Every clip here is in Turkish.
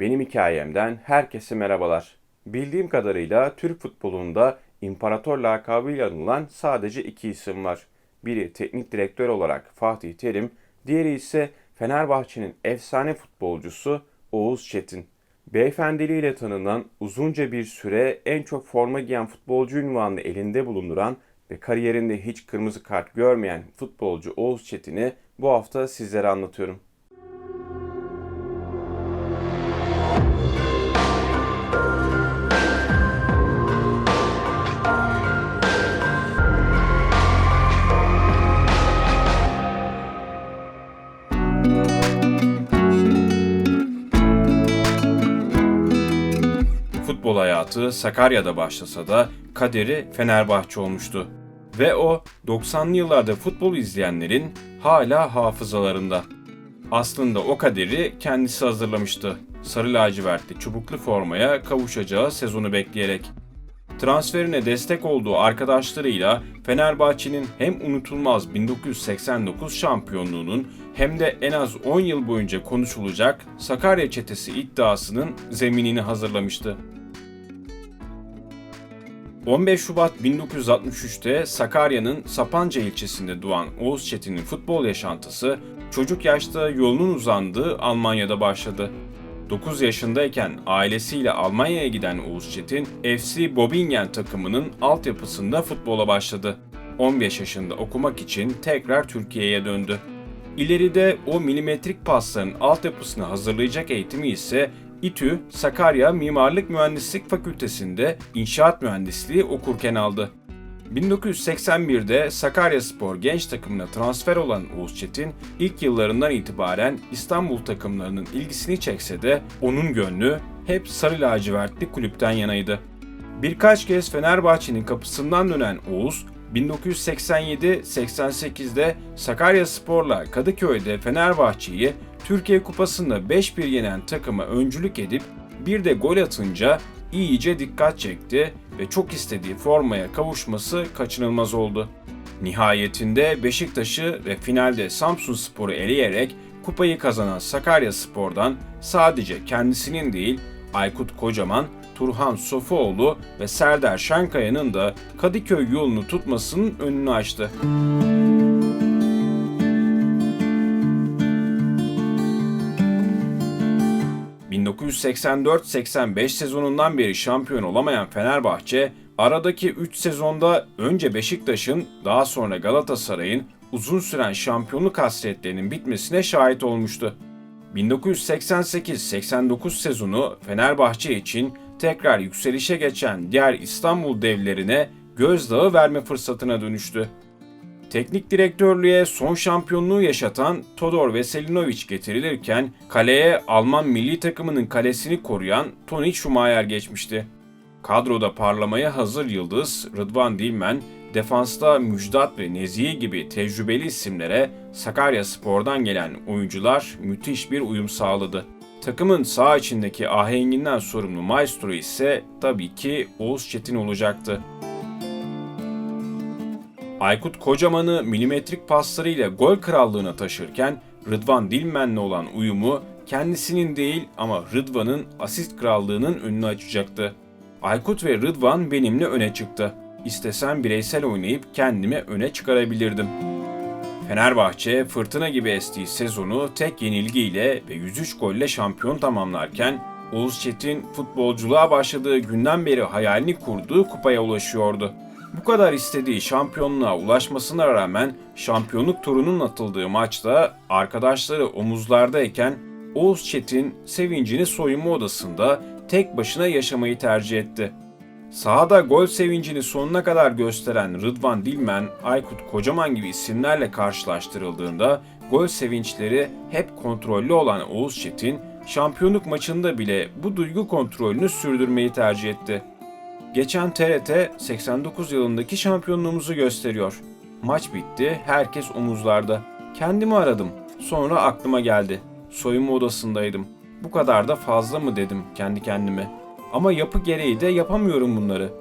Benim hikayemden herkese merhabalar. Bildiğim kadarıyla Türk futbolunda imparator lakabıyla anılan sadece iki isim var. Biri teknik direktör olarak Fatih Terim, diğeri ise Fenerbahçe'nin efsane futbolcusu Oğuz Çetin. Beyefendiliğiyle tanınan uzunca bir süre en çok forma giyen futbolcu ünvanını elinde bulunduran ve kariyerinde hiç kırmızı kart görmeyen futbolcu Oğuz Çetin'i bu hafta sizlere anlatıyorum. Hayatı Sakarya'da başlasa da kaderi Fenerbahçe olmuştu. Ve o 90'lı yıllarda futbol izleyenlerin hala hafızalarında. Aslında o kaderi kendisi hazırlamıştı. Sarı lacivertli çubuklu formaya kavuşacağı sezonu bekleyerek. Transferine destek olduğu arkadaşlarıyla Fenerbahçe'nin hem unutulmaz 1989 şampiyonluğunun hem de en az 10 yıl boyunca konuşulacak Sakarya çetesi iddiasının zeminini hazırlamıştı. 15 Şubat 1963'te Sakarya'nın Sapanca ilçesinde doğan Oğuz Çetin'in futbol yaşantısı çocuk yaşta yolunun uzandığı Almanya'da başladı. 9 yaşındayken ailesiyle Almanya'ya giden Oğuz Çetin, FC Bobingen takımının altyapısında futbola başladı. 15 yaşında okumak için tekrar Türkiye'ye döndü. İleride o milimetrik pasların altyapısını hazırlayacak eğitimi ise İTÜ Sakarya Mimarlık Mühendislik Fakültesi'nde inşaat mühendisliği okurken aldı. 1981'de Sakaryaspor genç takımına transfer olan Oğuz Çetin ilk yıllarından itibaren İstanbul takımlarının ilgisini çekse de onun gönlü hep sarı lacivertli kulüpten yanaydı. Birkaç kez Fenerbahçe'nin kapısından dönen Oğuz 1987-88'de Sakaryaspor'la Kadıköy'de Fenerbahçe'yi Türkiye Kupası'nda 5-1 yenen takıma öncülük edip bir de gol atınca iyice dikkat çekti ve çok istediği formaya kavuşması kaçınılmaz oldu. Nihayetinde Beşiktaş'ı ve finalde Samsun Spor'u eleyerek kupayı kazanan Sakarya Spor'dan sadece kendisinin değil Aykut Kocaman, Turhan Sofuoğlu ve Serdar Şankaya'nın da Kadıköy yolunu tutmasının önünü açtı. 1984-85 sezonundan beri şampiyon olamayan Fenerbahçe, aradaki 3 sezonda önce Beşiktaş'ın daha sonra Galatasaray'ın uzun süren şampiyonluk hasretlerinin bitmesine şahit olmuştu. 1988-89 sezonu Fenerbahçe için tekrar yükselişe geçen diğer İstanbul devlerine gözdağı verme fırsatına dönüştü. Teknik direktörlüğe son şampiyonluğu yaşatan Todor Veselinovic getirilirken kaleye Alman milli takımının kalesini koruyan Toni Schumacher geçmişti. Kadroda parlamaya hazır yıldız Rıdvan Dilmen, defansta Müjdat ve Nezihi gibi tecrübeli isimlere Sakarya Spor'dan gelen oyuncular müthiş bir uyum sağladı. Takımın sağ içindeki ahenginden sorumlu maestro ise tabii ki Oğuz Çetin olacaktı. Aykut Kocaman'ı milimetrik paslarıyla gol krallığına taşırken Rıdvan Dilmen'le olan uyumu kendisinin değil ama Rıdvan'ın asist krallığının önünü açacaktı. Aykut ve Rıdvan benimle öne çıktı. İstesem bireysel oynayıp kendimi öne çıkarabilirdim. Fenerbahçe fırtına gibi estiği sezonu tek yenilgiyle ve 103 golle şampiyon tamamlarken Oğuz Çetin futbolculuğa başladığı günden beri hayalini kurduğu kupaya ulaşıyordu. Bu kadar istediği şampiyonluğa ulaşmasına rağmen şampiyonluk turunun atıldığı maçta arkadaşları omuzlardayken Oğuz Çetin sevincini soyunma odasında tek başına yaşamayı tercih etti. Sahada gol sevincini sonuna kadar gösteren Rıdvan Dilmen, Aykut Kocaman gibi isimlerle karşılaştırıldığında gol sevinçleri hep kontrollü olan Oğuz Çetin, şampiyonluk maçında bile bu duygu kontrolünü sürdürmeyi tercih etti. Geçen TRT 89 yılındaki şampiyonluğumuzu gösteriyor. Maç bitti, herkes omuzlarda. Kendimi aradım. Sonra aklıma geldi. Soyunma odasındaydım. Bu kadar da fazla mı dedim kendi kendime. Ama yapı gereği de yapamıyorum bunları.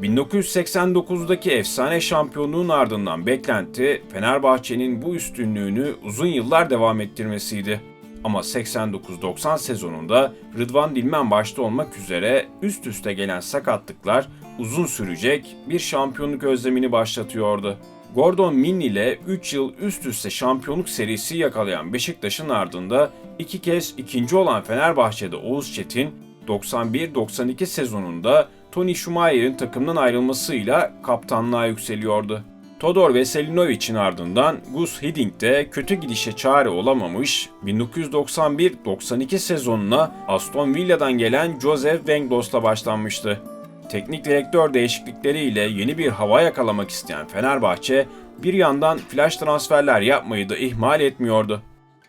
1989'daki efsane şampiyonluğun ardından beklenti Fenerbahçe'nin bu üstünlüğünü uzun yıllar devam ettirmesiydi. Ama 89-90 sezonunda Rıdvan Dilmen başta olmak üzere üst üste gelen sakatlıklar uzun sürecek bir şampiyonluk özlemini başlatıyordu. Gordon Minni ile 3 yıl üst üste şampiyonluk serisi yakalayan Beşiktaş'ın ardında iki kez ikinci olan Fenerbahçe'de Oğuz Çetin 91-92 sezonunda Tony Schumacher'in takımdan ayrılmasıyla kaptanlığa yükseliyordu. Todor Veselinovic'in ardından Gus Hiddink de kötü gidişe çare olamamış, 1991-92 sezonuna Aston Villa'dan gelen Joseph Wenglos'la başlanmıştı. Teknik direktör değişiklikleriyle yeni bir hava yakalamak isteyen Fenerbahçe, bir yandan flash transferler yapmayı da ihmal etmiyordu.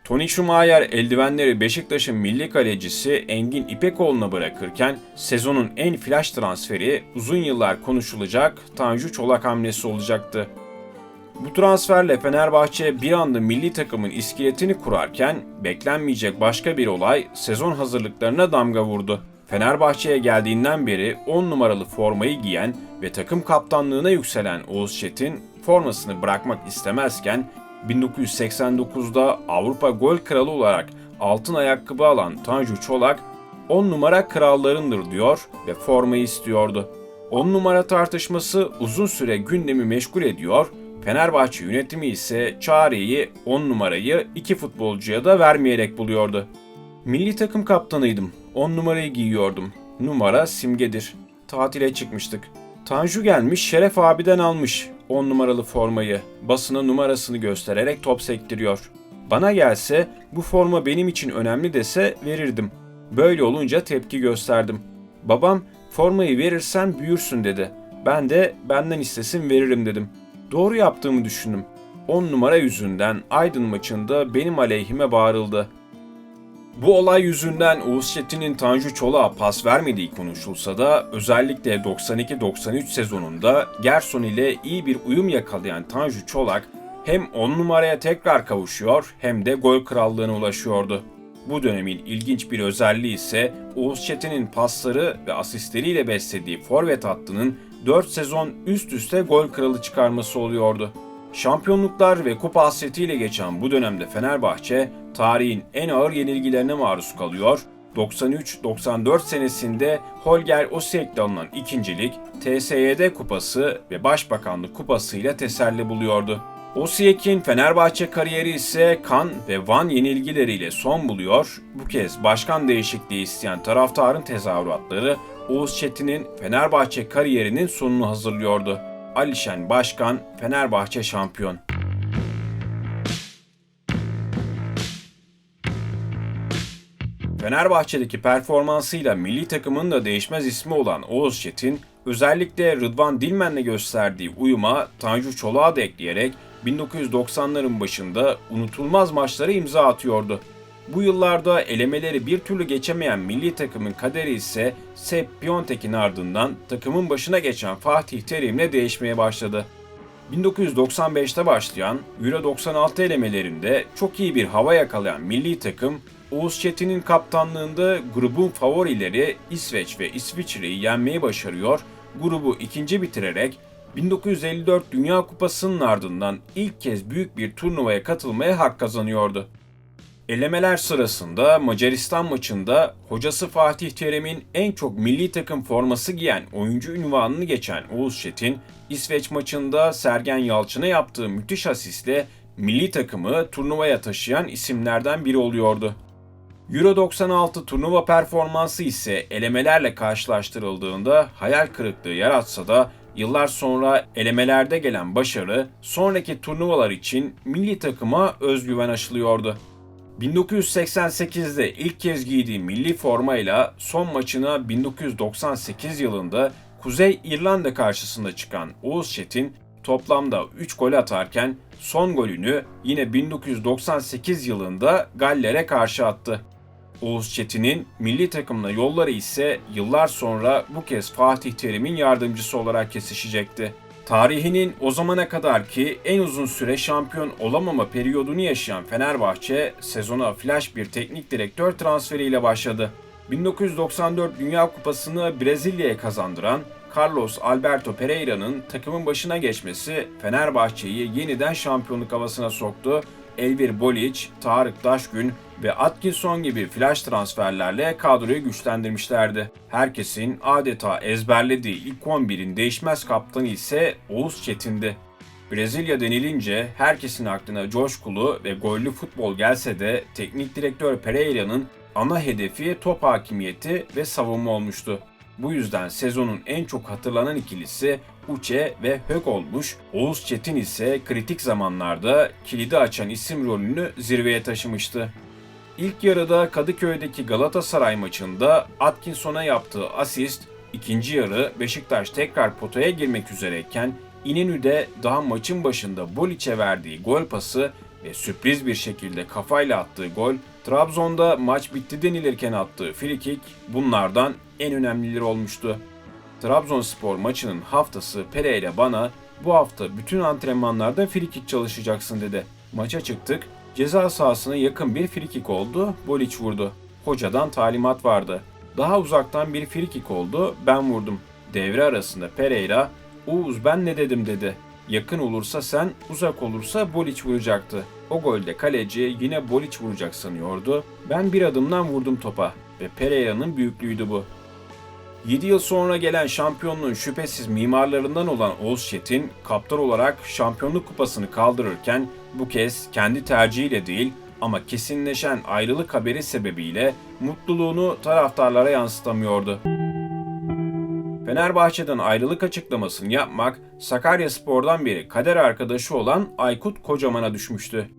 Tony Schumacher eldivenleri Beşiktaş'ın milli kalecisi Engin İpekoğlu'na bırakırken sezonun en flash transferi uzun yıllar konuşulacak Tanju Çolak hamlesi olacaktı. Bu transferle Fenerbahçe bir anda milli takımın iskeletini kurarken beklenmeyecek başka bir olay sezon hazırlıklarına damga vurdu. Fenerbahçe'ye geldiğinden beri 10 numaralı formayı giyen ve takım kaptanlığına yükselen Oğuz Çetin formasını bırakmak istemezken 1989'da Avrupa Gol Kralı olarak altın ayakkabı alan Tanju Çolak 10 numara krallarındır diyor ve formayı istiyordu. 10 numara tartışması uzun süre gündemi meşgul ediyor Fenerbahçe yönetimi ise çareyi 10 numarayı iki futbolcuya da vermeyerek buluyordu. Milli takım kaptanıydım. 10 numarayı giyiyordum. Numara simgedir. Tatile çıkmıştık. Tanju gelmiş Şeref abiden almış 10 numaralı formayı. Basına numarasını göstererek top sektiriyor. Bana gelse bu forma benim için önemli dese verirdim. Böyle olunca tepki gösterdim. Babam formayı verirsen büyürsün dedi. Ben de benden istesin veririm dedim. Doğru yaptığımı düşündüm. 10 numara yüzünden Aydın maçında benim aleyhime bağırıldı. Bu olay yüzünden Oğuz Çetin'in Tanju Çolak'a pas vermediği konuşulsa da özellikle 92-93 sezonunda Gerson ile iyi bir uyum yakalayan Tanju Çolak hem 10 numaraya tekrar kavuşuyor hem de gol krallığına ulaşıyordu. Bu dönemin ilginç bir özelliği ise Oğuz Çetin'in pasları ve asistleriyle beslediği forvet hattının 4 sezon üst üste gol kralı çıkarması oluyordu. Şampiyonluklar ve kupa hasretiyle geçen bu dönemde Fenerbahçe tarihin en ağır yenilgilerine maruz kalıyor. 93-94 senesinde Holger Osek'le alınan ikincilik, TSYD kupası ve Başbakanlık kupası ile teselli buluyordu. Osiyek'in Fenerbahçe kariyeri ise kan ve Van yenilgileriyle son buluyor. Bu kez başkan değişikliği isteyen taraftarın tezahüratları Oğuz Çetin'in Fenerbahçe kariyerinin sonunu hazırlıyordu. Alişen Başkan, Fenerbahçe şampiyon. Fenerbahçe'deki performansıyla milli takımın da değişmez ismi olan Oğuz Çetin, özellikle Rıdvan Dilmen'le gösterdiği uyuma Tanju Çolak'a da ekleyerek 1990'ların başında unutulmaz maçlara imza atıyordu. Bu yıllarda elemeleri bir türlü geçemeyen milli takımın kaderi ise Sepp Piontek'in ardından takımın başına geçen Fatih Terim'le değişmeye başladı. 1995'te başlayan Euro 96 elemelerinde çok iyi bir hava yakalayan milli takım Oğuz Çetin'in kaptanlığında grubun favorileri İsveç ve İsviçre'yi yenmeyi başarıyor, grubu ikinci bitirerek 1954 Dünya Kupası'nın ardından ilk kez büyük bir turnuvaya katılmaya hak kazanıyordu. Elemeler sırasında Macaristan maçında hocası Fatih Terim'in en çok milli takım forması giyen oyuncu ünvanını geçen Oğuz Çetin, İsveç maçında Sergen Yalçın'a yaptığı müthiş asistle milli takımı turnuvaya taşıyan isimlerden biri oluyordu. Euro 96 turnuva performansı ise elemelerle karşılaştırıldığında hayal kırıklığı yaratsa da yıllar sonra elemelerde gelen başarı sonraki turnuvalar için milli takıma özgüven aşılıyordu. 1988'de ilk kez giydiği milli formayla son maçına 1998 yılında Kuzey İrlanda karşısında çıkan Oğuz Çetin toplamda 3 gol atarken son golünü yine 1998 yılında Galler'e karşı attı. Oğuz Çetin'in milli takımla yolları ise yıllar sonra bu kez Fatih Terim'in yardımcısı olarak kesişecekti. Tarihinin o zamana kadar ki en uzun süre şampiyon olamama periyodunu yaşayan Fenerbahçe sezona flash bir teknik direktör transferiyle başladı. 1994 Dünya Kupası'nı Brezilya'ya kazandıran Carlos Alberto Pereira'nın takımın başına geçmesi Fenerbahçe'yi yeniden şampiyonluk havasına soktu. Elvir Bolic, Tarık Daşgün, ve Atkinson gibi flash transferlerle kadroyu güçlendirmişlerdi. Herkesin adeta ezberlediği ilk 11'in değişmez kaptanı ise Oğuz Çetin'di. Brezilya denilince herkesin aklına coşkulu ve gollü futbol gelse de teknik direktör Pereira'nın ana hedefi top hakimiyeti ve savunma olmuştu. Bu yüzden sezonun en çok hatırlanan ikilisi Uçe ve Hök olmuş, Oğuz Çetin ise kritik zamanlarda kilidi açan isim rolünü zirveye taşımıştı. İlk yarıda Kadıköy'deki Galatasaray maçında Atkinson'a yaptığı asist, ikinci yarı Beşiktaş tekrar potaya girmek üzereyken İnönü'de daha maçın başında Bolic'e verdiği gol pası ve sürpriz bir şekilde kafayla attığı gol, Trabzon'da maç bitti denilirken attığı frikik bunlardan en önemlileri olmuştu. Trabzonspor maçının haftası Pereira bana bu hafta bütün antrenmanlarda frikik çalışacaksın dedi. Maça çıktık, ceza sahasına yakın bir frikik oldu, Boliç vurdu. Hocadan talimat vardı. Daha uzaktan bir frikik oldu, ben vurdum. Devre arasında Pereira, Uğuz ben ne dedim dedi. Yakın olursa sen, uzak olursa Boliç vuracaktı. O golde kaleci yine Boliç vuracak sanıyordu. Ben bir adımdan vurdum topa ve Pereira'nın büyüklüğüydü bu. 7 yıl sonra gelen şampiyonluğun şüphesiz mimarlarından olan Oğuz Çetin, kaptan olarak şampiyonluk kupasını kaldırırken bu kez kendi tercihiyle değil ama kesinleşen ayrılık haberi sebebiyle mutluluğunu taraftarlara yansıtamıyordu. Fenerbahçe'den ayrılık açıklamasını yapmak Sakarya Spor'dan beri kader arkadaşı olan Aykut Kocaman'a düşmüştü.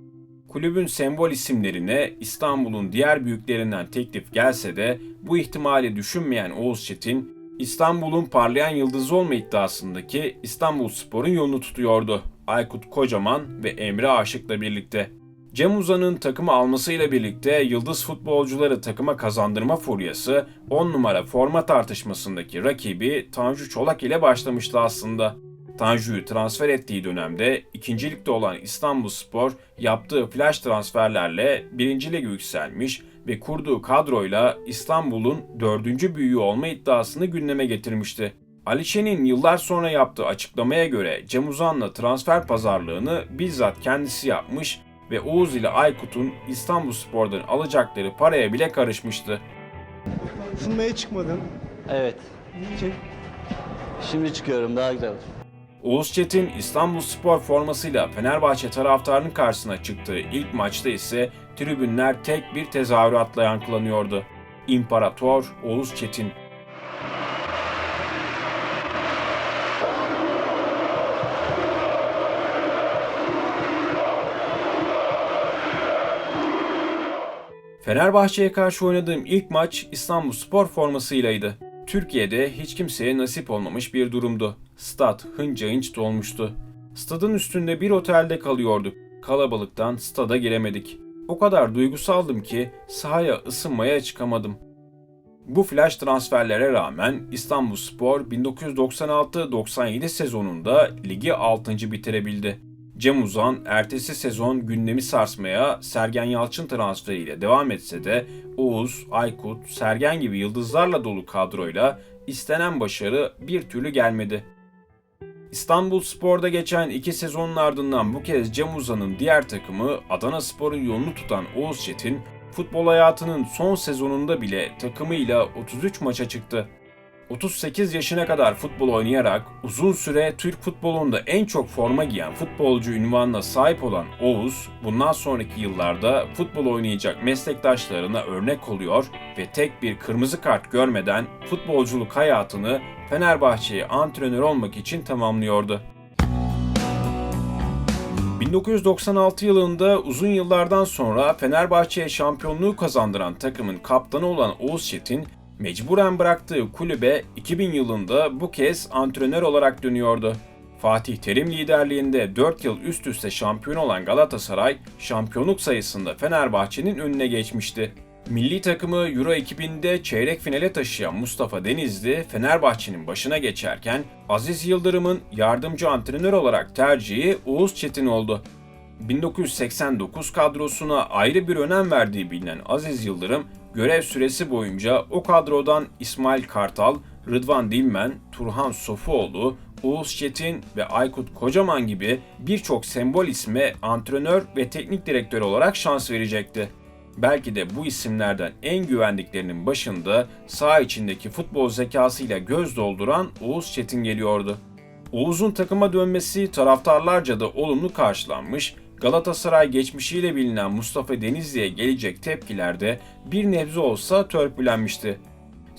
Kulübün sembol isimlerine İstanbul'un diğer büyüklerinden teklif gelse de bu ihtimali düşünmeyen Oğuz Çetin, İstanbul'un parlayan yıldızı olma iddiasındaki İstanbul Spor'un yolunu tutuyordu. Aykut Kocaman ve Emre Aşık'la birlikte. Cem Uzan'ın takımı almasıyla birlikte yıldız futbolcuları takıma kazandırma furyası 10 numara forma tartışmasındaki rakibi Tanju Çolak ile başlamıştı aslında. Tanju'yu transfer ettiği dönemde ikincilikte olan İstanbul Spor yaptığı flash transferlerle birinci lige yükselmiş ve kurduğu kadroyla İstanbul'un dördüncü büyüğü olma iddiasını gündeme getirmişti. Alişe'nin yıllar sonra yaptığı açıklamaya göre Cem Uzan'la transfer pazarlığını bizzat kendisi yapmış ve Oğuz ile Aykut'un İstanbul Spor'dan alacakları paraya bile karışmıştı. Isınmaya çıkmadın. Evet. Niçin? Şimdi çıkıyorum daha güzel olur. Oğuz Çetin İstanbul Spor formasıyla Fenerbahçe taraftarının karşısına çıktığı ilk maçta ise tribünler tek bir tezahüratla yankılanıyordu. İmparator Oğuz Çetin. Fenerbahçe'ye karşı oynadığım ilk maç İstanbul Spor formasıylaydı. Türkiye'de hiç kimseye nasip olmamış bir durumdu. Stat hınca hınç dolmuştu. Stadın üstünde bir otelde kalıyorduk. Kalabalıktan stada giremedik. O kadar duygusaldım ki sahaya ısınmaya çıkamadım. Bu flash transferlere rağmen İstanbul Spor 1996-97 sezonunda ligi 6. bitirebildi. Cem Uzan ertesi sezon gündemi sarsmaya Sergen Yalçın transferiyle devam etse de Oğuz, Aykut, Sergen gibi yıldızlarla dolu kadroyla istenen başarı bir türlü gelmedi. İstanbul Spor'da geçen iki sezonun ardından bu kez Cem Uzan'ın diğer takımı Adana Spor'un yolunu tutan Oğuz Çetin, futbol hayatının son sezonunda bile takımıyla 33 maça çıktı. 38 yaşına kadar futbol oynayarak uzun süre Türk futbolunda en çok forma giyen futbolcu ünvanına sahip olan Oğuz, bundan sonraki yıllarda futbol oynayacak meslektaşlarına örnek oluyor ve tek bir kırmızı kart görmeden futbolculuk hayatını Fenerbahçe'ye antrenör olmak için tamamlıyordu. 1996 yılında uzun yıllardan sonra Fenerbahçe'ye şampiyonluğu kazandıran takımın kaptanı olan Oğuz Çetin, Mecburen bıraktığı kulübe 2000 yılında bu kez antrenör olarak dönüyordu. Fatih Terim liderliğinde 4 yıl üst üste şampiyon olan Galatasaray, şampiyonluk sayısında Fenerbahçe'nin önüne geçmişti. Milli takımı Euro 2000'de çeyrek finale taşıyan Mustafa Denizli, Fenerbahçe'nin başına geçerken Aziz Yıldırım'ın yardımcı antrenör olarak tercihi Oğuz Çetin oldu. 1989 kadrosuna ayrı bir önem verdiği bilinen Aziz Yıldırım, görev süresi boyunca o kadrodan İsmail Kartal, Rıdvan Dilmen, Turhan Sofuoğlu, Oğuz Çetin ve Aykut Kocaman gibi birçok sembol isme antrenör ve teknik direktör olarak şans verecekti. Belki de bu isimlerden en güvendiklerinin başında saha içindeki futbol zekasıyla göz dolduran Oğuz Çetin geliyordu. Oğuz'un takıma dönmesi taraftarlarca da olumlu karşılanmış, Galatasaray geçmişiyle bilinen Mustafa Denizli'ye gelecek tepkilerde bir nebze olsa törpülenmişti.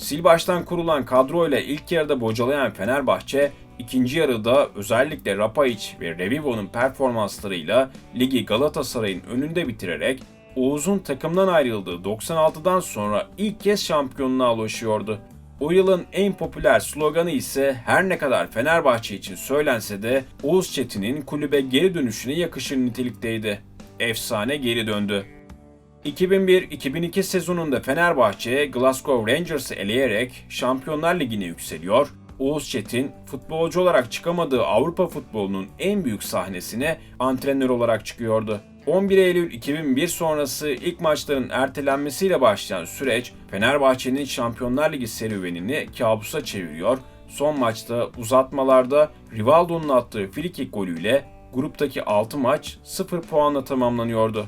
Sil baştan kurulan kadroyla ilk yarıda bocalayan Fenerbahçe, ikinci yarıda özellikle Rapaic ve Revivo'nun performanslarıyla ligi Galatasaray'ın önünde bitirerek Oğuz'un takımdan ayrıldığı 96'dan sonra ilk kez şampiyonluğa ulaşıyordu. O yılın en popüler sloganı ise her ne kadar Fenerbahçe için söylense de Oğuz Çetin'in kulübe geri dönüşüne yakışır nitelikteydi. Efsane geri döndü. 2001-2002 sezonunda Fenerbahçe Glasgow Rangers'ı eleyerek Şampiyonlar Ligi'ne yükseliyor. Oğuz Çetin futbolcu olarak çıkamadığı Avrupa futbolunun en büyük sahnesine antrenör olarak çıkıyordu. 11 Eylül 2001 sonrası ilk maçların ertelenmesiyle başlayan süreç Fenerbahçe'nin Şampiyonlar Ligi serüvenini kabusa çeviriyor. Son maçta uzatmalarda Rivaldo'nun attığı frikik golüyle gruptaki 6 maç 0 puanla tamamlanıyordu.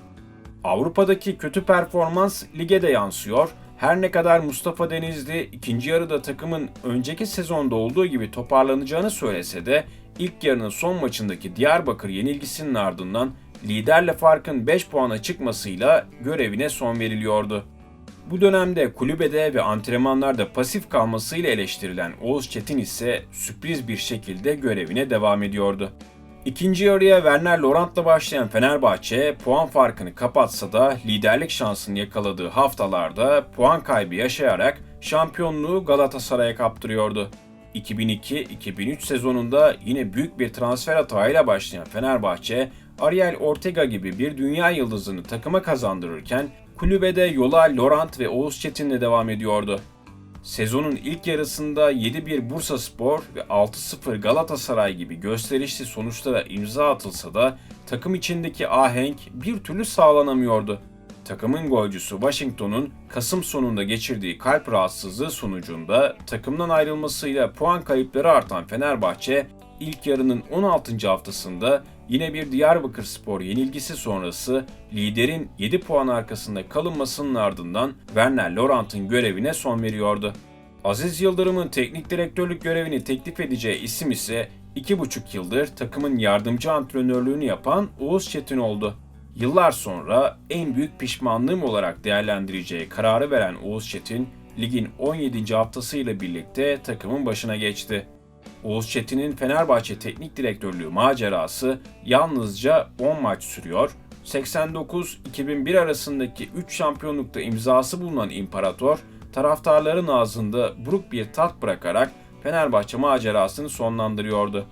Avrupa'daki kötü performans lige de yansıyor. Her ne kadar Mustafa Denizli ikinci yarıda takımın önceki sezonda olduğu gibi toparlanacağını söylese de ilk yarının son maçındaki Diyarbakır yenilgisinin ardından liderle farkın 5 puana çıkmasıyla görevine son veriliyordu. Bu dönemde kulübede ve antrenmanlarda pasif kalmasıyla eleştirilen Oğuz Çetin ise sürpriz bir şekilde görevine devam ediyordu. İkinci yarıya Werner Laurent'la başlayan Fenerbahçe puan farkını kapatsa da liderlik şansını yakaladığı haftalarda puan kaybı yaşayarak şampiyonluğu Galatasaray'a kaptırıyordu. 2002-2003 sezonunda yine büyük bir transfer hatayla başlayan Fenerbahçe, Ariel Ortega gibi bir dünya yıldızını takıma kazandırırken kulübede yola Laurent ve Oğuz Çetin'le devam ediyordu. Sezonun ilk yarısında 7-1 Bursa Spor ve 6-0 Galatasaray gibi gösterişli sonuçlara imza atılsa da takım içindeki ahenk bir türlü sağlanamıyordu. Takımın golcüsü Washington'un Kasım sonunda geçirdiği kalp rahatsızlığı sonucunda takımdan ayrılmasıyla puan kayıpları artan Fenerbahçe ilk yarının 16. haftasında yine bir Diyarbakır Spor yenilgisi sonrası liderin 7 puan arkasında kalınmasının ardından Werner Laurent'ın görevine son veriyordu. Aziz Yıldırım'ın teknik direktörlük görevini teklif edeceği isim ise 2,5 yıldır takımın yardımcı antrenörlüğünü yapan Oğuz Çetin oldu. Yıllar sonra en büyük pişmanlığım olarak değerlendireceği kararı veren Oğuz Çetin, ligin 17. haftasıyla birlikte takımın başına geçti. Oğuz Çetin'in Fenerbahçe Teknik Direktörlüğü macerası yalnızca 10 maç sürüyor. 89-2001 arasındaki 3 şampiyonlukta imzası bulunan İmparator, taraftarların ağzında buruk bir tat bırakarak Fenerbahçe macerasını sonlandırıyordu.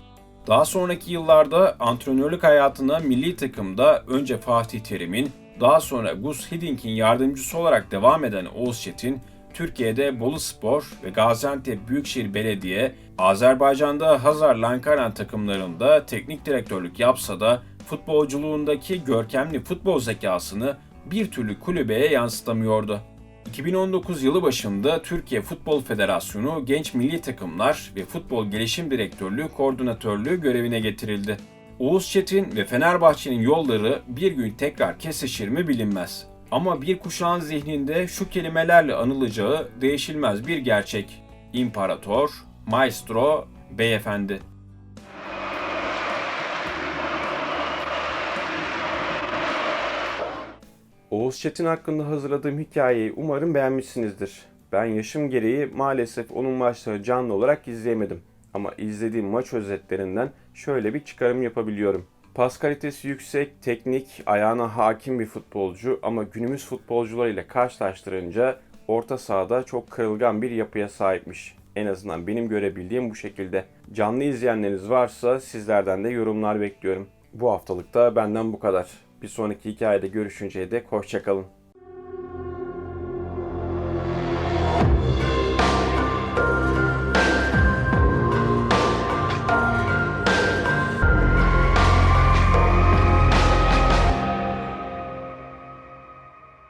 Daha sonraki yıllarda antrenörlük hayatına milli takımda önce Fatih Terim'in, daha sonra Gus Hiddink'in yardımcısı olarak devam eden Oğuz Çetin, Türkiye'de Bolu Spor ve Gaziantep Büyükşehir Belediye, Azerbaycan'da Hazar Lankaran takımlarında teknik direktörlük yapsa da futbolculuğundaki görkemli futbol zekasını bir türlü kulübeye yansıtamıyordu. 2019 yılı başında Türkiye Futbol Federasyonu Genç Milli Takımlar ve Futbol Gelişim Direktörlüğü Koordinatörlüğü görevine getirildi. Oğuz Çetin ve Fenerbahçe'nin yolları bir gün tekrar kesişir mi bilinmez. Ama bir kuşağın zihninde şu kelimelerle anılacağı değişilmez bir gerçek. İmparator, Maestro, Beyefendi. Oğuz Çetin hakkında hazırladığım hikayeyi umarım beğenmişsinizdir. Ben yaşım gereği maalesef onun maçlarını canlı olarak izleyemedim. Ama izlediğim maç özetlerinden şöyle bir çıkarım yapabiliyorum. Pas kalitesi yüksek, teknik, ayağına hakim bir futbolcu ama günümüz futbolcularıyla karşılaştırınca orta sahada çok kırılgan bir yapıya sahipmiş. En azından benim görebildiğim bu şekilde. Canlı izleyenleriniz varsa sizlerden de yorumlar bekliyorum. Bu haftalık da benden bu kadar. Bir sonraki hikayede görüşünceye dek hoşçakalın.